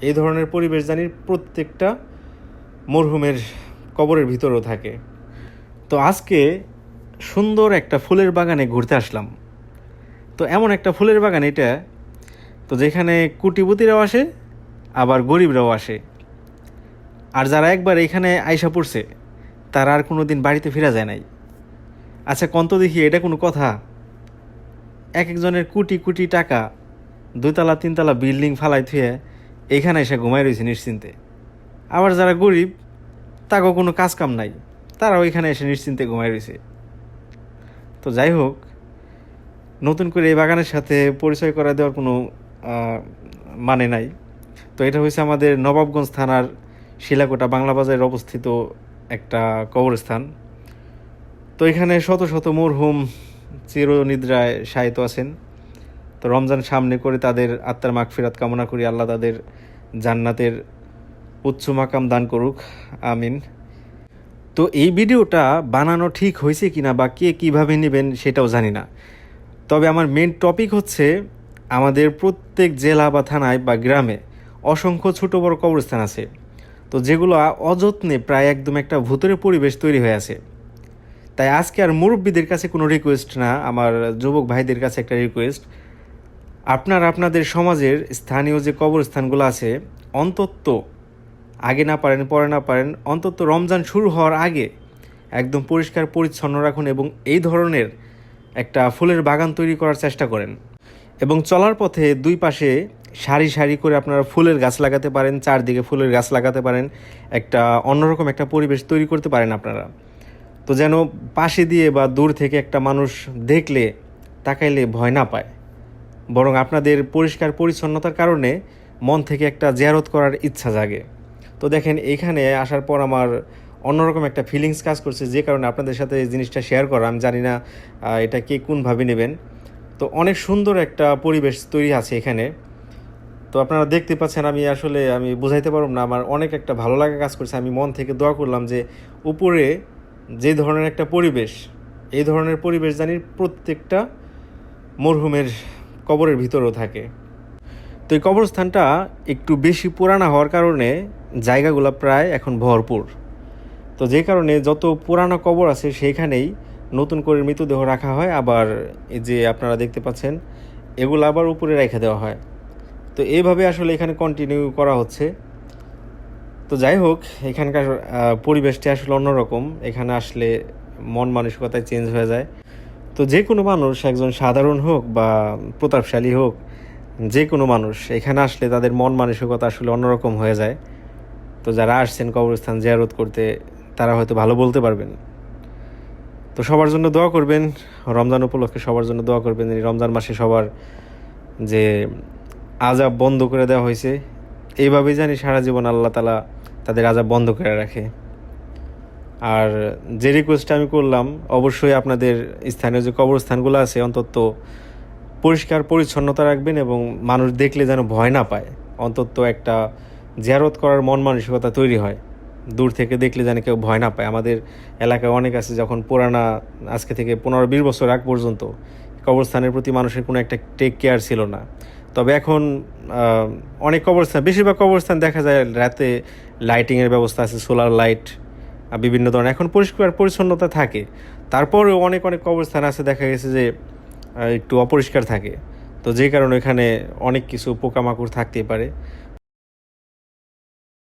এই ধরনের পরিবেশ জানি প্রত্যেকটা মরহুমের কবরের ভিতরেও থাকে। তো আজকে সুন্দর একটা ফুলের বাগানে ঘুরতে আসলাম। তো এমন একটা ফুলের বাগান এটা, তো যেখানে কুটিপুতিরাও আসে, আবার গরিবরাও আসে। আর যারা একবার এখানে আইসা পড়ছে, তারা আর কোনো দিন বাড়িতে ফেরা যায় নাই। আচ্ছা কন্ত দেখি, এটা কোনো কথা? এক একজনের কোটি কোটি টাকা দুতলা তিনতলা বিল্ডিং ফালাই থুয়ে এখানে এসে ঘুমাই রয়েছে নিশ্চিন্তে। আবার যারা গরিব তাকেও কোনো কাজ কাম নাই, তারাও এখানে এসে নিশ্চিন্তে ঘুমাই রয়েছে। তো যাই হোক, নতুন করে এই বাগানের সাথে পরিচয় করা দেওয়ার কোনো মানে নাই। তো এটা হয়েছে আমাদের নবাবগঞ্জ থানার শিলাকোটা বাংলা বাজারে অবস্থিত একটা কবরস্থান। তো এখানে শত শত মরহুম চিরনিদ্রায় শায়িত আছেন। তো রমজান সামনে করে তাদের আত্মার মাগফিরাত কামনা করি। আল্লাহ তাদের জান্নাতের উচ্চ মাকাম দান করুক। আমিন। তো এই ভিডিওটা বানানো ঠিক হয়েছে কিনা বা কে কীভাবে নেবেন সেটাও জানি না। তবে আমার মেন টপিক হচ্ছে আমাদের প্রত্যেক জেলা বা থানায় বা গ্রামে অসংখ্য ছোট বড় কবরস্থান আছে। তো যেগুলো অযত্নে প্রায় একদম একটা ভূতের পরিবেশ তৈরি হয়ে আছে। তাই আজকে আর মুরব্বীদের কাছে কোনো রিকোয়েস্ট না, আমার যুবক ভাইদের কাছে একটা রিকোয়েস্ট আপনার আপনাদের সমাজের স্থানীয় যে কবরস্থানগুলো আছে, অন্তত আগে না পারেন, পরে না পারেন, অন্তত রমজান শুরু হওয়ার আগে একদম পরিষ্কার, পরিচ্ছন্ন রাখুন এবং এই ধরনের একটা ফুলের বাগান তৈরি করার চেষ্টা করেন। এবং চলার পথে দুই পাশে সারি সারি করে আপনারা ফুলের গাছ লাগাতে পারেন, চারদিকে ফুলের গাছ লাগাতে পারেন, একটা অন্যরকম একটা পরিবেশ তৈরি করতে পারেন আপনারা। তো যেন পাশে দিয়ে বা দূর থেকে একটা মানুষ দেখলে, তাকাইলে ভয় না পায়। বরং আপনাদের পরিষ্কার পরিচ্ছন্নতার কারণে মন থেকে একটা জিয়ারত করার ইচ্ছা জাগে। তো দেখেন, এখানে আসার পর আমার অন্যরকম একটা ফিলিংস কাজ করছে, যে কারণে আপনাদের সাথে এই জিনিসটা শেয়ার করা। আমি জানি না এটা কে কোনভাবে নেবেন। তো অনেক সুন্দর একটা পরিবেশ তৈরি আছে এখানে। তো আপনারা দেখতে পাচ্ছেন, আমি আসলে আমি বুঝাইতে পারব না, আমার অনেক একটা ভালো লাগা কাজ করছে। আমি মন থেকে দোয়া করলাম যে উপরে যে ধরনের একটা পরিবেশ, এই ধরনের পরিবেশ জানি প্রত্যেকটা মরহুমের কবরের ভিতরেও থাকে। তো এই কবরস্থানটা একটু বেশি পুরানা হওয়ার কারণে জায়গাগুলো প্রায় এখন ভরপুর। তো যে কারণে যত পুরানো কবর আছে সেইখানেই নতুন করে মৃতদেহ রাখা হয়। আবার এই যে আপনারা দেখতে পাচ্ছেন, এগুলো আবার উপরে রেখে দেওয়া হয়। তো এইভাবে আসলে এখানে কন্টিনিউ করা হচ্ছে। তো যাই হোক, এখানকার পরিবেশটি আসলে অন্যরকম। এখানে আসলে মন মানসিকতায় চেঞ্জ হয়ে যায়। তো যে কোনো মানুষ, একজন সাধারণ হোক বা প্রতাপশালী হোক, যে কোনো মানুষ এখানে আসলে তাদের মন মানসিকতা আসলে অন্যরকম হয়ে যায়। তো যারা আসছেন কবরস্থান জিয়ারত করতে, তারা হয়তো ভালো বলতে পারবেন। তো সবার জন্য দোয়া করবেন, রমজান উপলক্ষে সবার জন্য দোয়া করবেন। রমজান মাসে সবার যে আজাব বন্ধ করে দেওয়া হয়েছে, এইভাবেই জানি সারা জীবন আল্লাহ তালা তাদের আজাব বন্ধ করে রাখে। আর যে রিকোয়েস্টটা আমি করলাম, অবশ্যই আপনাদের স্থানীয় যে কবরস্থানগুলো আছে, অন্তত পরিষ্কার পরিচ্ছন্নতা রাখবেন এবং মানুষ দেখলে যেন ভয় না পায়। অন্তত একটা জিয়ারত করার মন মানসিকতা তৈরি হয়। দূর থেকে দেখলে যেন কেউ ভয় না পায়। আমাদের এলাকায় অনেক আছে যখন পুরানা, আজকে থেকে পনেরো বিশ বছর আগ পর্যন্ত কবরস্থানের প্রতি মানুষের কোনো একটা টেক কেয়ার ছিল না। তবে এখন অনেক কবরস্থান, বেশিরভাগ কবরস্থান দেখা যায় রাতে লাইটিংয়ের ব্যবস্থা আছে সোলার লাইট বিভিন্ন ধরনের। এখন পরিষ্কার পরিচ্ছন্নতা থাকে। তারপরেও অনেক অনেক কবরস্থান আছে, দেখা গেছে যে একটু অপরিষ্কার থাকে। তো যে কারণে এখানে অনেক কিছু পোকামাকড় থাকতে পারে।